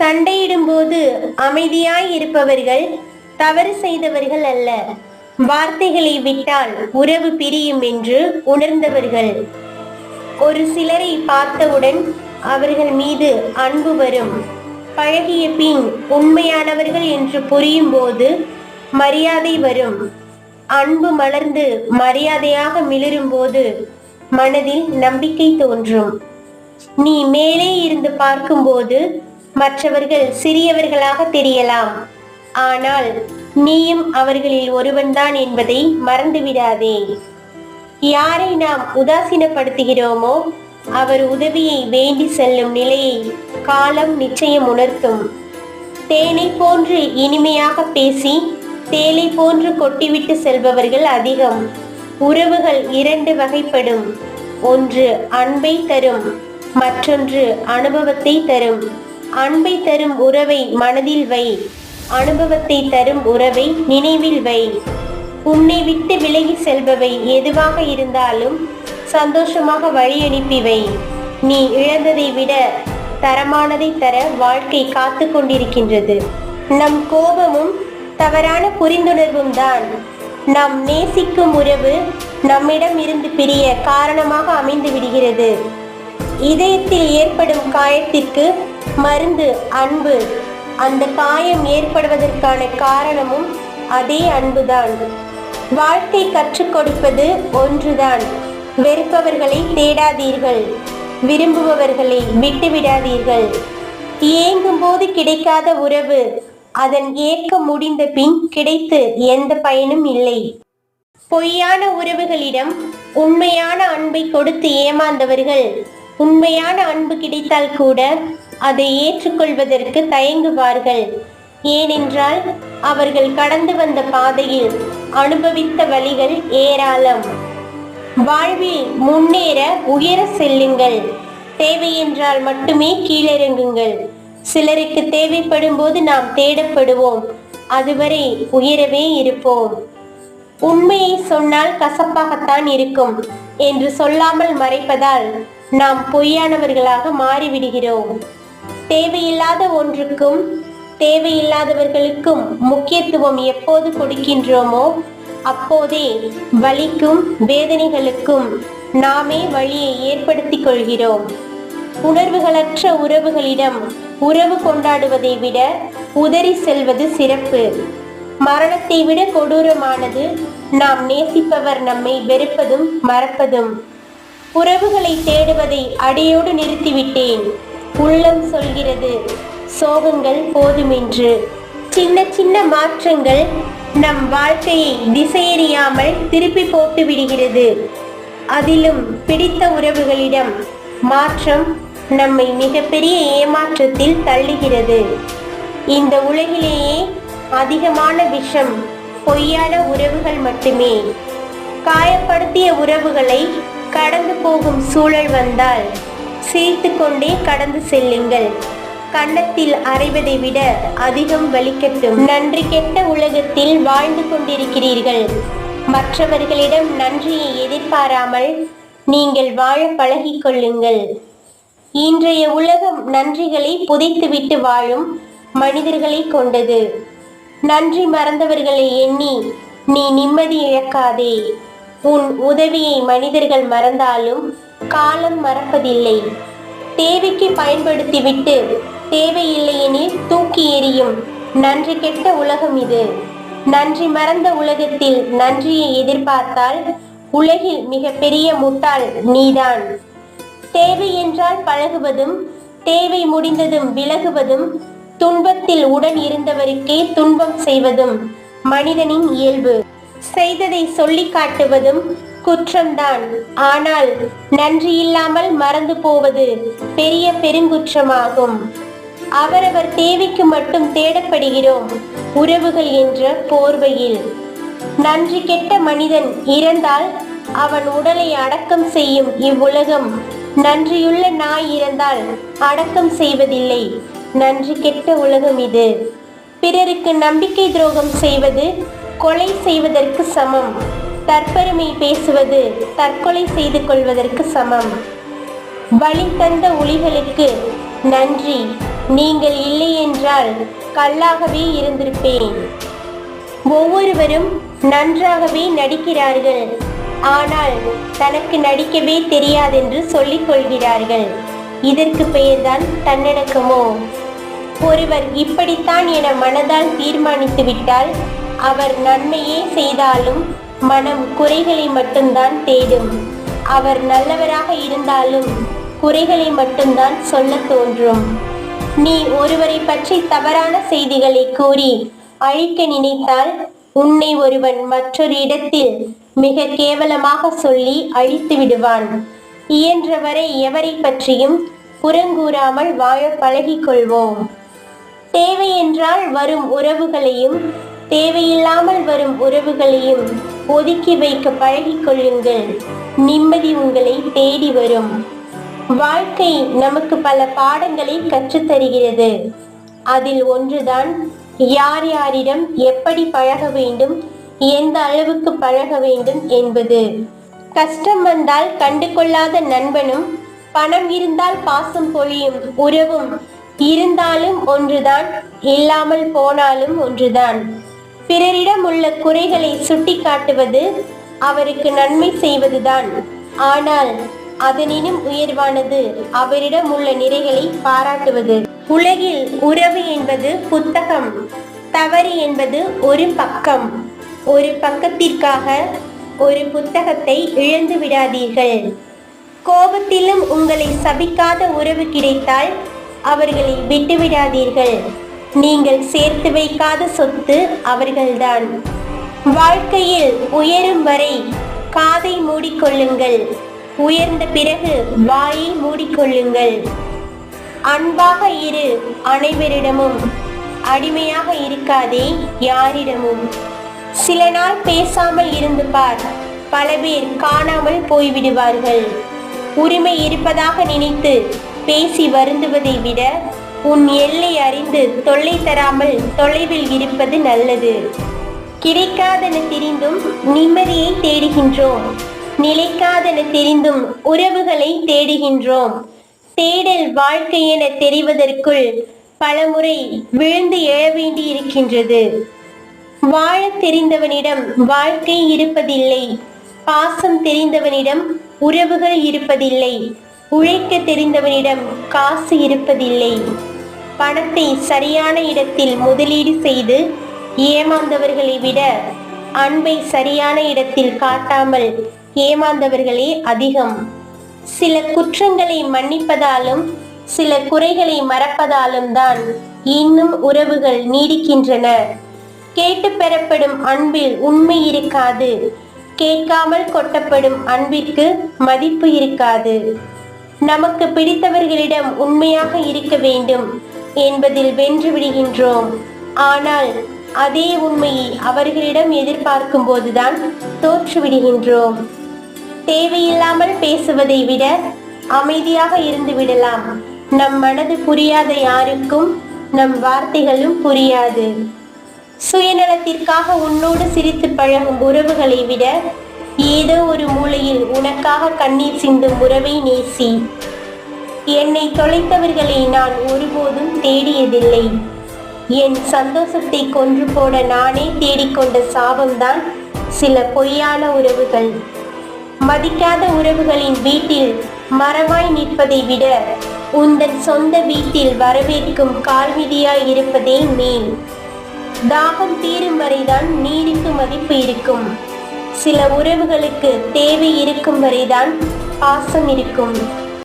சண்டையிடும்போது அமைதியாய் இருப்பவர்கள் தவறு செய்தவர்கள் அல்ல. வார்த்தைகளை விட்டால் உறவு பிரியும் என்று உணர்ந்தவர்கள். ஒரு சிலரை பார்த்தவுடன் அவர்கள் மீது அன்பு வரும். பழகிய பின் உண்மையானவர்கள் என்று புரியும் போது மரியாதை வரும். அன்பு மலர்ந்து மரியாதையாக மிளரும் போது மனதில் நம்பிக்கை தோன்றும். நீ மேலே இருந்து பார்க்கும்போது மற்றவர்கள் சிறியவர்களாக தெரியலாம். ஆனால் நீயும் அவர்களில் ஒருவன்தான் என்பதை மறந்துவிடாதே. யாரை நாம் உதாசீனப்படுத்துகிறோமோ அவர் உதவியை வேண்டி செல்லும் நிலையை காலம் நிச்சயம் உணர்த்தும். தேனை போன்று இனிமையாக பேசி தேலை போன்று கொட்டிவிட்டு செல்பவர்கள் அதிகம். உறவுகள் இரண்டு வகைப்படும். ஒன்று அன்பை தரும் மற்றொன்று அனுபவத்தை தரும். அன்பை தரும் உறவை மனதில் வை. அனுபவத்தை தரும் உறவை நினைவில் வை. உன்னை விட்டு விலகி செல்பவை எதுவாக இருந்தாலும் சந்தோஷமாக வழியனுப்பி வை. நீ இழந்ததை விட தரமானதை தர வாழ்க்கை காத்து கொண்டிருக்கின்றது. நம் கோபமும் தவறான புரிந்துணர்வும் தான். நாம் நேசிக்கும் உறவு நம்மிடம் இருந்து பிரிய காரணமாக அமைந்து விடுகிறது. இதயத்தில் ஏற்படும் காயத்திற்கு மருந்து அன்பு. அந்த காயம் ஏற்படுவதற்கான காரணமும் அதே அன்புதான். வாழ்க்கை கற்றுக் கொடுப்பது ஒன்றுதான். வெறுப்பவர்களை தேடாதீர்கள். விரும்புபவர்களை விட்டுவிடாதீர்கள். ஏங்கும் போது கிடைக்காத உறவு அதன் ஏற்க முடிந்த பின் கிடைத்து எந்த பயனும் இல்லை. பொய்யான உறவுகளிடம் உண்மையான அன்பை கொடுத்து ஏமாந்தவர்கள். உண்மையான அன்பு கிடைத்தால் கூட அதை ஏற்றுக்கொள்வதற்கு தயங்குவார்கள். ஏனென்றால் அவர்கள் கடந்து வந்த பாதையில் அனுபவித்த வழிகள் ஏராளம். வாழ்வில் முன்னேற உயர செல்லுங்கள். தேவை என்றால் மட்டுமே கீழிறங்குங்கள். சிலருக்கு தேவைப்படும் போது நாம் தேடப்படுவோம். அதுவரை உயரவே இருப்போம். உண்மையை சொன்னால் கசப்பாகத்தான் இருக்கும் என்று சொல்லாமல் மறைப்பதால் நாம் பொய்யானவர்களாக மாறிவிடுகிறோம். தேவையில்லாத ஒன்றுக்கும் தேவையில்லாதவர்களுக்கும் முக்கியத்துவம் எப்போது கொடுக்கின்றோமோ அப்போதே வலிக்கும் வேதனைகளுக்கும் நாமே வழியை ஏற்படுத்திக் கொள்கிறோம். உணர்வுகளற்ற உறவுகளிடம் உறவு கொண்டாடுவதை விட உதறி செல்வது சிறப்பு. மரணத்தை விட கொடூரமானது நாம் நேசிப்பவர் நம்மை வெறுப்பதும் மறப்பதும். உறவுகளை தேடுவதை அடியோடு நிறுத்திவிட்டேன். உள்ளம் சொல்கிறது சோகங்கள் போதுமென்று. சின்ன சின்ன மாற்றங்கள் நம் வாழ்க்கையை திசையறியாமல் திருப்பி போட்டு விடுகிறது. அதிலும் பிடித்த உறவுகளிடம் மாற்றம் நம்மை மிகப்பெரிய ஏமாற்றத்தில் தள்ளுகிறது. இந்த உலகிலேயே அதிகமான விஷம் பொய்யான உறவுகள் மட்டுமே. காயப்படுத்திய உறவுகளை கடந்து போகும் சூழல் வந்தால் சிரித்து கொண்டே கடந்து செல்லுங்கள். கன்னத்தில் அறைவதை விட அதிகம் வலிக்கட்டும். நன்றி கெட்ட உலகத்தில் வாழ்ந்து கொண்டிருக்கிறீர்கள். மற்றவர்களிடம் நன்றியை எதிர்பாராமல் நீங்கள் வாழ பழகிக் கொள்ளுங்கள். இன்றைய உலகம் நன்றிகளை புதைத்துவிட்டு வாழும் மனிதர்களை கொண்டது. நன்றி மறந்தவர்களை எண்ணி நீ நிம்மதி இழக்காதே. உன் உதவியை மனிதர்கள் மறந்தாலும் காலம் மறப்பதில்லை. தேவைக்கு பயன்படுத்திவிட்டு தேவையில்லையெனில் தூக்கி எறியும். நன்றி கெட்ட உலகம் இது. நன்றி மறந்த உலகத்தில் நன்றியை எதிர்பார்த்தால் உலகில் மிகப்பெரிய முட்டாள் நீதான். தேவை என்றால் பழகுவதும் தேவை முடிந்ததும் விலகுவதும் துன்பத்தில் உடன் இருந்தவருக்கே துன்பம் செய்வதும் மனிதனின் இயல்பு. செய்ததை சொல்லி காட்டுவதும் குற்றம்தான். ஆனால் நன்றி இல்லாமல் மறந்து போவது பெரிய பெருங்குற்றமாகும். அவரவர் தேவைக்கு மட்டும் தேடப்படுகிறோம் உறவுகள் என்ற போர்வையில். நன்றி கெட்ட மனிதன் இறந்தால் அவன் உடலை அடக்கம் செய்யும் இவ்வுலகம். நன்றியுள்ள நாய் இறந்தால் அடக்கம் செய்வதில்லை. நன்றி கெட்ட உலகம் இது. பிறருக்கு நம்பிக்கை துரோகம் செய்வது கொலை செய்வதற்கு சமம். தற்பெருமை பேசுவது தற்கொலை செய்து கொள்வதற்கு சமம். வழி தந்த ஒளிகளுக்கு நன்றி. நீங்கள் இல்லை என்றால் கல்லாகவே இருந்திருப்பேன். ஒவ்வொருவரும் நன்றாகவே நடிக்கிறார்கள். ஆனால் தனக்கு நடிக்கவே தெரியாதென்று சொல்லிக் கொள்கிறார்கள். இதற்கு பெயர்தான் தன்னடக்கமோ? ஒருவர் இப்படித்தான் என மனதால் தீர்மானித்து விட்டால் அவர் நன்மையே செய்தாலும் மனம் குறைகளை மட்டும்தான் தேடும். அவர் நல்லவராக இருந்தாலும் குறைகளை மட்டும்தான் சொல்ல தோன்றும். நீ ஒருவரை பற்றி தவறான செய்திகளை கூறி அழிக்க நினைத்தால் உன்னை ஒருவன் மற்றொரு இடத்தில் மிக கேவலமாக சொல்லி அழித்து விடுவான். இயன்றவரை எவரை பற்றியும் புறங்கூறாமல் வாழ பழகிக் கொள்வோம். தேவை என்றால் வரும் உறவுகளையும் தேவையில்லாமல் வரும் உறவுகளையும் ஒதுக்கி வைக்க பழகிக் கொள்ளுங்கள். நிம்மதி உங்களை தேடி வரும். வாழ்க்கை நமக்கு பல பாடங்களை கற்றுத்தருகிறது. அதில் ஒன்றுதான் யார் யாரிடம் எப்படி பழக வேண்டும் எந்த அளவுக்கு பழக வேண்டும் என்பது. கஷ்டம் வந்தால் கண்டு கொள்ளாத நண்பனும் பணம் இருந்தால் பாசம் பொழியும் உறவும் இருந்தாலும் ஒன்றுதான் இல்லாமல் போனாலும் ஒன்றுதான். பிறரிடம் உள்ள குறைகளை சுட்டிக்காட்டுவது அவருக்கு நன்மை செய்வதுதான். ஆனால் அதனினும் உயர்வானது அவரிடம் உள்ள நிறைகளை பாராட்டுவது. உலகில் உறவு என்பது புத்தகம் தவறு என்பது ஒரு பக்கம். ஒரு பக்கத்திற்காக ஒரு புத்தகத்தை இழந்து விடாதீர்கள். கோபத்திலும் உங்களை சபிக்காத உறவு கிடைத்தால் அவர்களை விட்டுவிடாதீர்கள். நீங்கள் சேர்த்து வைக்காத சொத்து அவர்கள்தான். வாழ்க்கையில் உயரும் வரை காதை மூடிக்கொள்ளுங்கள். உயர்ந்த பிறகு வாயை மூடிக்கொள்ளுங்கள். அன்பாக இரு அனைவரிடமும். அடிமையாக இருக்காதே யாரிடமும். சில நாள் பேசாமல் இருந்து பார். பல பேர் காணாமல் போய்விடுவார்கள். உரிமை இருப்பதாக நினைத்து பேசி வருந்துவதை விட உன் எல்லை அறிந்து தொல்லை தராமல் தொலைவில் இருப்பது நல்லது. கிடைக்காதென தெரிந்தும் நிம்மதியை தேடுகின்றோம். நிலைக்காதென தெரிந்தும் உறவுகளை தேடுகின்றோம். தேடல் வாழ்க்கை என தெரிவதற்குள் பலமுறை விழுந்து எழ வேண்டி இருக்கின்றது வாழத் தெரிந்தவனிடம் வாழ்க்கை இருப்பதில்லை. பாசம் தெரிந்தவனிடம் உறவுகள் இருப்பதில்லை. உழைக்க தெரிந்தவனிடம் காசு இருப்பதில்லை. பணத்தை சரியான இடத்தில் முதலீடு செய்து ஏமாந்தவர்களை விட அன்பை சரியான இடத்தில் காட்டாமல் ஏமாந்தவர்களே அதிகம். சில குற்றங்களை மன்னிப்பதாலும் சில குறைகளை மறப்பதாலும் தான் இன்னும் உறவுகள் நீடிக்கின்றன. கேட்டு பெறப்படும் அன்பில் உண்மை இருக்காது. கேட்காமல் கொட்டப்படும் அன்பிற்கு மதிப்பு இருக்காது. நமக்கு பிடித்தவர்களிடம் உண்மையாக இருக்க வேண்டும் என்பதில் வென்று விடுகின்றோம். ஆனால் அதே உண்மையை அவர்களிடம் எதிர்பார்க்கும் போதுதான் தோற்றுவிடுகின்றோம் தேவையில்லாமல் பேசுவதை விட அமைதியாக இருந்து விடலாம். நம் மனது புரியாத யாருக்கும் நம் வார்த்தைகளும் புரியாது. சுயநலத்திற்காக உன்னோடு சிரித்து பழகும் உறவுகளை விட ஏதோ ஒரு மூலையில் உனக்காக கண்ணீர் சிந்தும் உறவை நேசி. என்னை தொலைத்தவர்களை நான் ஒருபோதும் தேடியதில்லை. என் சந்தோஷத்தை கொன்று போட நானே தேடிக்கொண்ட சாபம்தான் சில பொய்யான உறவுகள். மதிக்காத உறவுகளின் வீட்டில் மரமாய் நிற்பதை விட உந்தன் சொந்த வீட்டில் வரவேற்கும் கால்விதியாய் இருப்பதே மேல். தாகம் தீரும் வரைதான் நீருக்கு மதிப்பு இருக்கும். சில உறவுகளுக்கு தேவை இருக்கும் வரைதான் பாசம் இருக்கும்.